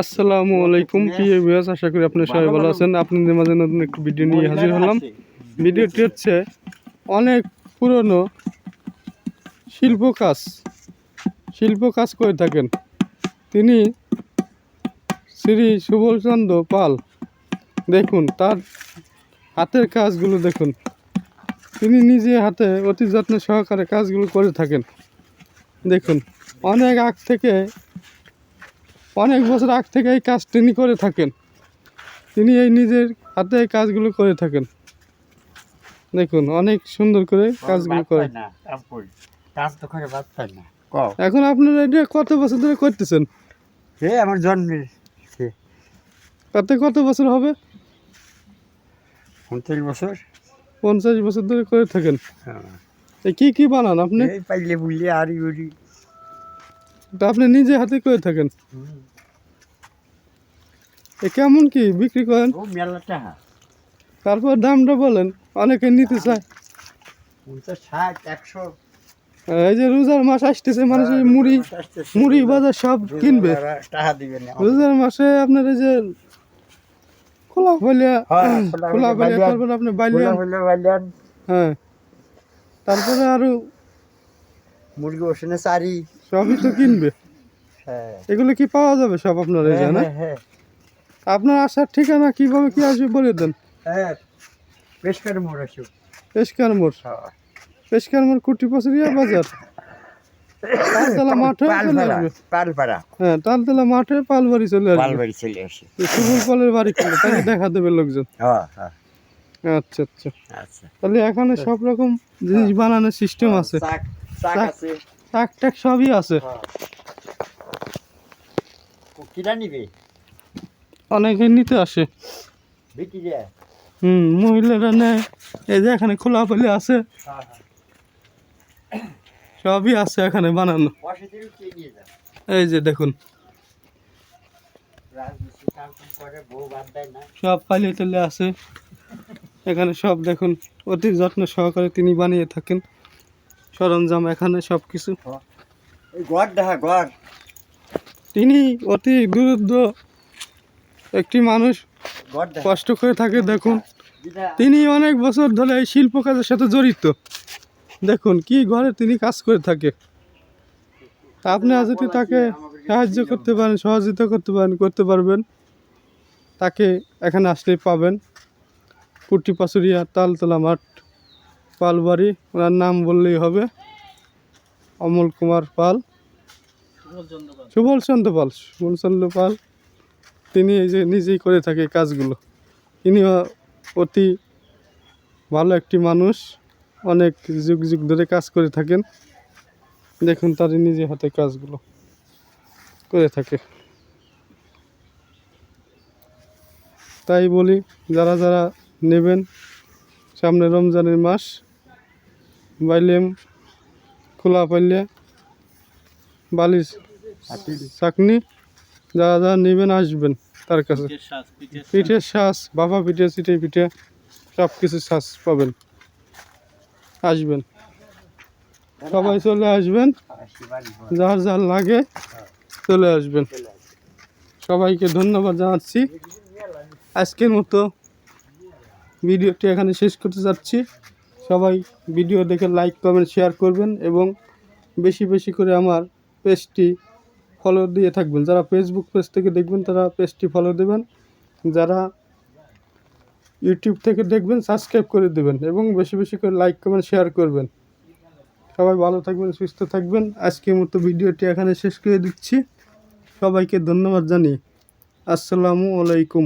আসসালামু আলাইকুম, প্রিয় ভিউয়ার্স আশা করি আপনি সবাই ভালো আছেন। আপনাদের মাঝে নতুন একটি ভিডিও নিয়ে হাজির হলাম। ভিডিওটি হচ্ছে অনেক পুরনো শিল্প কাজ। শিল্প কাজ করে থাকেন। তিনি শ্রী সুবলচন্দ্র পাল। দেখুন, তার হাতের কাজগুলো দেখুন। তিনি নিজে হাতে অতি যত্ন সহকারে কাজগুলো করে থাকেন। দেখুন, অনেক আগ থেকে অনেক বছর আগ থেকে এই কাজ তিনি করে থাকেন। তিনি এই নিজের হাতে এই কাজগুলো করে থাকেন। দেখুন অনেক সুন্দর করে কাজগুলো করে। এখন আপনারা এটা কত বছর ধরে করতেছেন? আমার জন্মের তাতে কত বছর হবে? উনত্রিশ বছর। পঞ্চাশ বছর ধরে করে থাকেন। হ্যাঁ। কি কি বানান আপনি? পাইলে বুঝলে তা আপনি নিজে হাতে করে থাকেন। এ কেমন কি বিক্রি করেন? তারপর দামটা বলেন অনেকে নিতে চায়। এই যে রোজার মাস আসতেছে মানুষ মুড়ি মুড়ি বাজার সব কিনবে। রোজার মাসে আপনার এই যে খোলা ফলিয়া হ্যাঁ, খোলা ফলিয়া, তারপর আপনি বাইলিয়ান হ্যাঁ তারপরে আরও মুরগি ওখানে চারি। সবই তো কিনবে। হ্যাঁ। এগুলো কি পাওয়া যাবে সব আপনার এই জানা হ্যাঁ, হ্যাঁ আপনার আসার ঠিকানা কীভাবে কি আসবে বলে দেন। বেশ করে মোড় আসো। পেশকার মোড়। পেশকার মোড় কুটি বাজার? তালতলা মাঠে চলে আসবে? পালপাড়া হ্যাঁ তালতলা মাঠে পালবাড়ি চলে আসবে। পালবাড়ি চলে আসে। সুবল পালের বাড়ি করলে তাকে দেখা দেবে লোকজন। হ্যাঁ হ্যাঁ। আচ্ছা আচ্ছা। আচ্ছা। তাহলে এখানে সব রকম জিনিস বানানোর সিস্টেম চাক। আছে। শাক টাক সবই আছে। কিরা নিবে? অনেকে নিতে আসে। বিক্রি যায় হুম মহিলারা নেয়। এই যে এখানে খোলা পেলে আছে। হ্যাঁ হ্যাঁ। সবই আছে এখানে বানানো। এই যে দেখুন। সব পালিয়ে তেলে আছে এখানে সব দেখুন। অতি যত্ন সহকারে তিনি বানিয়ে থাকেন। সরঞ্জাম এখানে সব কিছু দেখা তিনি অতি দূরত্ব একটি মানুষ। কষ্ট করে থাকে দেখুন। তিনি অনেক বছর ধরে এই শিল্প কাজের সাথে জড়িত। দেখুন কি ঘরে তিনি কাজ করে থাকে। তা আপনি আজ যদি তাকে সাহায্য করতে পারেন সহযোগিতা করতে পারেন করতে পারবেন তাকে এখানে আসলেই পাবেন। কুটি পাচুরিয়া তালতলা মাঠ। পালবাড়ি, ওনার নাম বললেই হবে। অমল কুমার পাল। সুবল চন্দ্র পাল। সুবল চন্দ্র পাল, তিনি এই যে নিজেই করে থাকে কাজগুলো। তিনি অতি ভালো একটি মানুষ। অনেক যুগ যুগ ধরে কাজ করে থাকেন। দেখুন তার নিজে হাতে কাজগুলো করে থাকে। তাই বলি, যারা যারা নেবেন সামনে রমজানের মাস বাইলেম খোলা পাইলে বালিশ চাকনি যারা যারা নেবেন আসবেন তার কাছে। পিঠের শ্বাস বাবা পিঠে চিটে পিঠে সব কিছু শ্বাস পাবেন। আসবেন। সবাই চলে আসবেন। যার যার লাগে চলে আসবেন। সবাইকে ধন্যবাদ জানাচ্ছি। আজকের মতো ভিডিওটি এখানে শেষ করতে যাচ্ছি। সবাই ভিডিও দেখে লাইক কমেন্ট শেয়ার করবেন এবং বেশি বেশি করে আমার পেজটি ফলো দিয়ে থাকবেন। যারা ফেসবুক পেজ থেকে দেখবেন, তারা পেজটি ফলো দেবেন। যারা ইউটিউব থেকে দেখবেন সাবস্ক্রাইব করে দেবেন এবং বেশি বেশি করে লাইক কমেন্ট শেয়ার করবেন। সবাই ভালো থাকবেন, সুস্থ থাকবেন। আজকের মতো ভিডিওটি এখানে শেষ করে দিচ্ছি। সবাইকে ধন্যবাদ জানিয়ে। আসসালামু আলাইকুম।